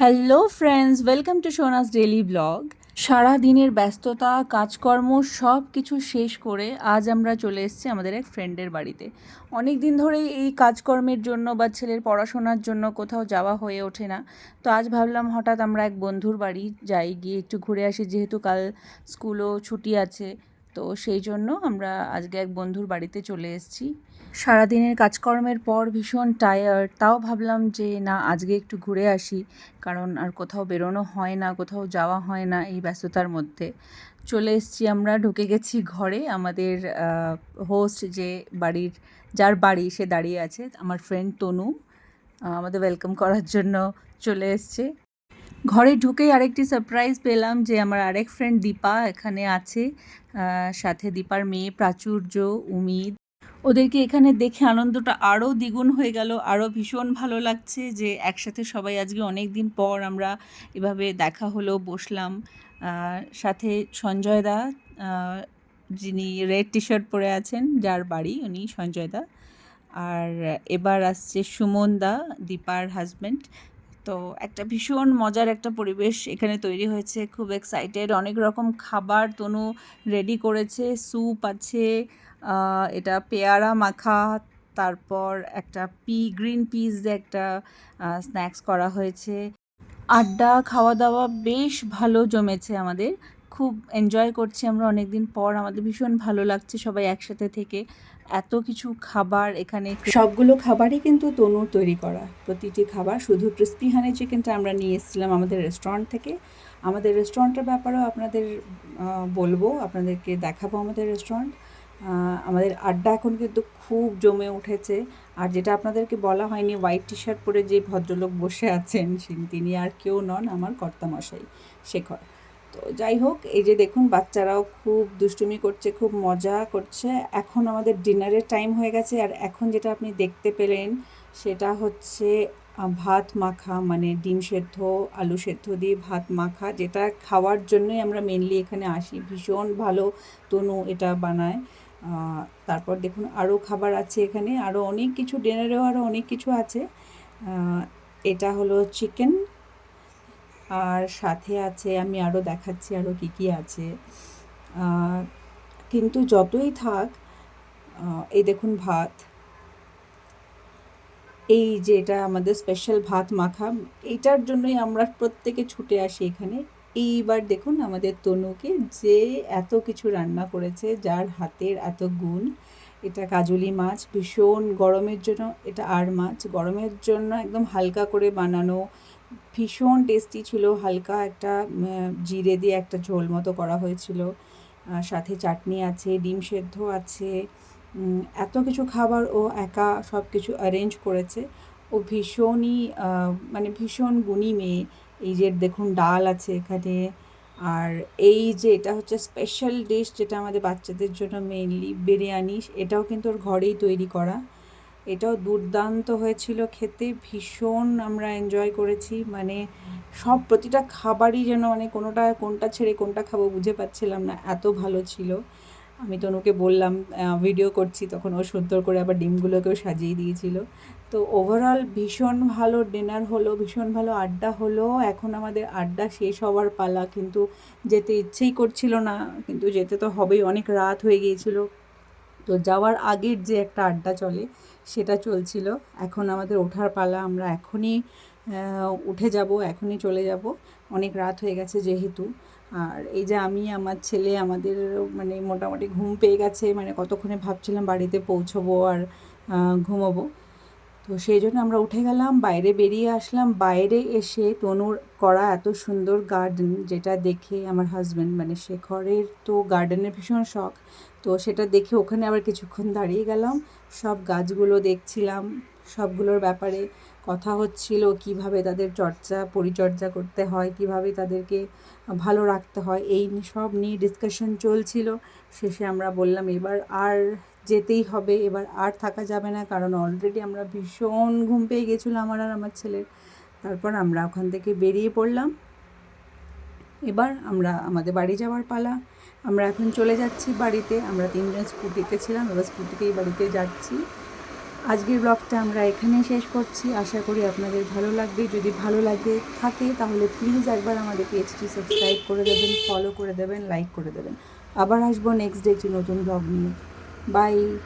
Hello friends welcome to Sona's daily blog সারা দিনের ব্যস্ততা, কাজকর্ম সব কিছু শেষ করে আজ আমরা চলে এসেছি আমাদের এক ফ্রেন্ডের বাড়িতে। অনেক দিন ধরেই এই কাজকর্মের জন্য বা ছেলের পড়াশোনার জন্য কোথাও যাওয়া হয়ে ওঠে না। তো আজ ভাবলাম হঠাৎ আমরা এক বন্ধুর বাড়ি যাই, গিয়ে একটু ঘুরে আসি। যেহেতু কাল স্কুলও ছুটি আছে তো সেই জন্য আমরা আজকে এক বন্ধুর বাড়িতে চলে এসেছি। সারাদিনের কাজকর্মের পর ভীষণ টায়ার্ড তাও ভাবলাম যে না, আজকে একটু ঘুরে আসি, কারণ আর কোথাও বেরোনো হয় না, কোথাও যাওয়া হয় না এই ব্যস্ততার মধ্যে। চলে এসেছি আমরা, ঢুকে গেছি ঘরে, আমাদের হোস্ট যে বাড়ির, যার বাড়ি সে দাঁড়িয়ে আছে, আমার ফ্রেন্ড তনু আমাদের ওয়েলকাম করার জন্য চলে এসছে। ঘরে ঢুকেই আরেকটি সারপ্রাইজ পেলাম যে আমার আরেক ফ্রেন্ড দীপা এখানে আছে। সাথে দীপার মেয়ে প্রাচুর্য, উমিদ। ওদেরকে এখানে দেখে আনন্দটা আরও দ্বিগুণ হয়ে গেল, আরও ভীষণ ভালো লাগছে যে একসাথে সবাই আজকে অনেক দিন পর আমরা এভাবে দেখা হলো, বসলাম। সাথে সঞ্জয় দা যিনি রেড টি শার্ট পরে আছেন, যার বাড়ি উনি সঞ্জয় দা। আর এবার আসছে সুমন দা, দীপার হাজব্যান্ড তো একটা ভীষণ মজার একটা পরিবেশ এখানে তৈরি হয়েছে, খুব এক্সাইটেড অনেক রকম খাবার তনু রেডি করেছে স্যুপ আছে এটা পেয়ারা মাখা, তারপর একটা পি গ্রিন পিস দিয়ে একটা স্ন্যাক্স করা হয়েছে। আড্ডা খাওয়া দাওয়া বেশ ভালো জমেছে আমাদের। খুব এনজয় করছি। আমরা অনেক দিন পর আমাদের ভীষণ ভালো লাগছে সবাই একসাথে থেকে। এত কিছু খাবার এখানে সবগুলো খাবারই কিন্তু তনুর তৈরি করা। প্রতিটি খাবার শুধু ক্রিস্পি হানি চিকেনটা আমরা নিয়ে এসেছিলাম আমাদের রেস্টুরেন্ট থেকে। আমাদের রেস্টুরেন্টের ব্যাপারেও আপনাদের বলব, আপনাদেরকে দেখাবো আমাদের রেস্টুরেন্ট আমাদের আড্ডা এখন কিন্তু খুব জমে উঠেছে। আর যেটা আপনাদেরকে বলা হয়নি হোয়াইট টি শার্ট পরে যে ভদ্রলোক বসে আছেন তিনি আর কেউ নন আমার কর্তামশাই শেখর। তো যাই হোক, এই যে দেখুন, বাচ্চারাও খুব দুষ্টুমি করছে, খুব মজা করছে। এখন আমাদের ডিনারের টাইম হয়ে গেছে আর এখন যেটা আপনি দেখতে পেলেন সেটা হচ্ছে ভাত মাখা মানে ডিম সেদ্ধ, আলু সেদ্ধ দিয়ে ভাত মাখা, যেটা খাওয়ার জন্যই আমরা মেনলি এখানে আসি। ভীষণ ভালো তনু এটা বানায়। তারপর দেখুন, আরও খাবার আছে এখানে, আরও অনেক কিছু, ডিনারেও আরও অনেক কিছু আছে। এটা হলো চিকেন আর সাথে আছে, আমি আরও দেখাচ্ছি আরও কী কী আছে। কিন্তু যতই থাক এই দেখুন ভাত। এই যে এটা আমাদের স্পেশাল ভাত মাখা এইটার জন্যই আমরা প্রত্যেকে ছুটে আসি এখানে। এইবার দেখুন আমাদের তনুকে যে এত কিছু রান্না করেছে, যার হাতের এত গুণ। এটা কাজলি মাছ, ভীষণ গরমের জন্য, এটা আর মাছ। গরমের জন্য একদম হালকা করে বানানো ভীষণ টেস্টি ছিল, হালকা একটা জিরে দিয়ে একটা ঝোল মতো করা হয়েছিল। সাথে চাটনি আছে, ডিম সেদ্ধ আছে এত কিছু খাবার ও একা সব কিছু অ্যারেঞ্জ করেছে। ও ভীষণই মানে ভীষণ গুণী মেয়ে। এই যে দেখুন ডাল আছে এখানে, আর এই যে এটা হচ্ছে স্পেশাল ডিশ যেটা আমাদের বাচ্চাদের জন্য মেইনলি বিরিয়ানি, এটাও কিন্তু ওর ঘরেই তৈরি করা। এটাও দুর্দান্ত হয়েছিল খেতে, ভীষণ আমরা এনজয় করেছি। মানে সব প্রতিটা খাবারই যেন মানে কোনোটা, কোনটা ছেড়ে কোনটা খাব বুঝে পাচ্ছিলাম না, এত ভালো ছিল। আমি তনুকে বললাম ভিডিও করছি, তখন ও সুন্দর করে আবার ডিমগুলোকেও সাজিয়ে দিয়েছিল। তো ওভারঅল ভীষণ ভালো ডিনার হলো, ভীষণ ভালো আড্ডা হলো। এখন আমাদের আড্ডা শেষ হওয়ার পালা, কিন্তু যেতে ইচ্ছেই করছিল না, কিন্তু যেতে তো হবেই, অনেক রাত হয়ে গিয়েছিল। তো যাওয়ার আগের যে একটা আড্ডা চলে, সেটা চলছিল। এখন আমাদের ওঠার পালা, আমরা এখনই উঠে যাব, এখনই চলে যাব। অনেক রাত হয়ে গেছে যেহেতু। আর এই যে আমি, আমার ছেলে, আমাদের মানে মোটামুটি ঘুম পেয়ে গেছে। মানে কতক্ষণে ভাবছিলাম বাড়িতে পৌঁছবো আর ঘুমাবো ঘুমোবো। তো সেই জন্য আমরা উঠে গেলাম, বাইরে বেরিয়ে আসলাম। বাইরে এসে তনুর করা এত সুন্দর গার্ডেন যেটা দেখে আমার হাজব্যান্ড মানে শেখরের তো গার্ডেনের ভীষণ শখ। তো সেটা দেখে ওখানে আবার কিছুক্ষণ দাঁড়িয়ে গেলাম। সব গাছগুলো দেখছিলাম, সবগুলোর ব্যাপারে কথা হচ্ছিল, কীভাবে তাদের চর্চা পরিচর্যা করতে হয়, কীভাবে তাদেরকে ভালো রাখতে হয়, এই সব নিয়ে ডিসকাশন চলছিল। শেষে আমরা বললাম, এবার আর যেতেই হবে, এবার আর থাকা যাবে না। কারণ অলরেডি আমরা ভীষণ ঘুম পেয়ে গেছিল আমার আর আমার ছেলের। তারপর আমরা ওখান থেকে বেরিয়ে পড়লাম। এবার আমরা আমাদের বাড়ি যাওয়ার পালা। আমরা এখন চলে যাচ্ছি বাড়িতে। আমরা তিনজন স্কুটিতে ছিলাম, এবার স্কুটিতেই বাড়িতে যাচ্ছি। আজকের ব্লগটা আমরা এখানেই শেষ করছি। আশা করি আপনাদের ভালো লাগবে। যদি ভালো লাগে, থাকে তাহলে প্লিজ একবার আমাদের পেজটি সাবস্ক্রাইব করে দেবেন ফলো করে দেবেন লাইক করে দেবেন। আবার আসব নেক্সট ডে নতুন ব্লগ নিয়ে। Bye.